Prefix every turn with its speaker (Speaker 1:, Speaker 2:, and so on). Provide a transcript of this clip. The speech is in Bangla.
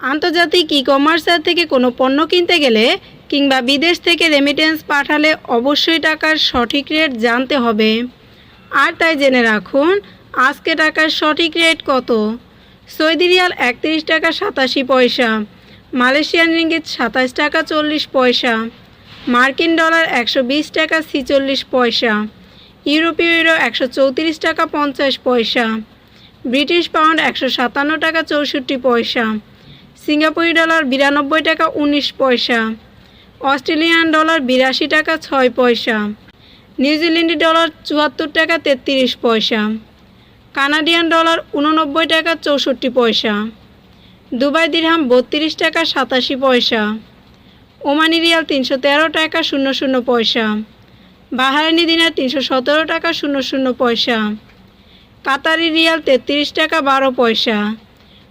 Speaker 1: আন্তর্জাতিক ই কমার্সার থেকে কোনো পণ্য কিনতে গেলে কিংবা বিদেশ থেকে রেমিটেন্স পাঠালে অবশ্যই টাকার সঠিক রেট জানতে হবে। আর তাই জেনে রাখুন, আজকে টাকার সঠিক রেট কত? সৌদি রিয়াল একত্রিশ টাকা সাতাশি পয়সা, মালয়েশিয়ান রিঙ্গিত সাতাশ টাকা চল্লিশ পয়সা, মার্কিন ডলার একশো বিশ টাকা ছিচল্লিশ পয়সা, ইউরোপীয় ইউরো একশো চৌত্রিশ টাকা পঞ্চাশ পয়সা, ব্রিটিশ পাউন্ড একশো সাতান্ন টাকা চৌষট্টি পয়সা সিঙ্গাপুরি ডলার বিরানব্বই টাকা উনিশ পয়সা, অস্ট্রেলিয়ান ডলার বিরাশি টাকা ছয় পয়সা নিউজিল্যান্ডি ডলার চুয়াত্তর টাকা তেত্রিশ পয়সা, কানাডিয়ান ডলার উননব্বই টাকা চৌষট্টি পয়সা, দুবাই দিরহাম বত্রিশ টাকা সাতাশি পয়সা, ওমানি রিয়াল তিনশো তেরো টাকা শূন্য শূন্য পয়সা বাহারানি দিনার তিনশো সতেরো টাকা শূন্য শূন্য পয়সা, কাতারি রিয়াল তেত্রিশ টাকা বারো পয়সা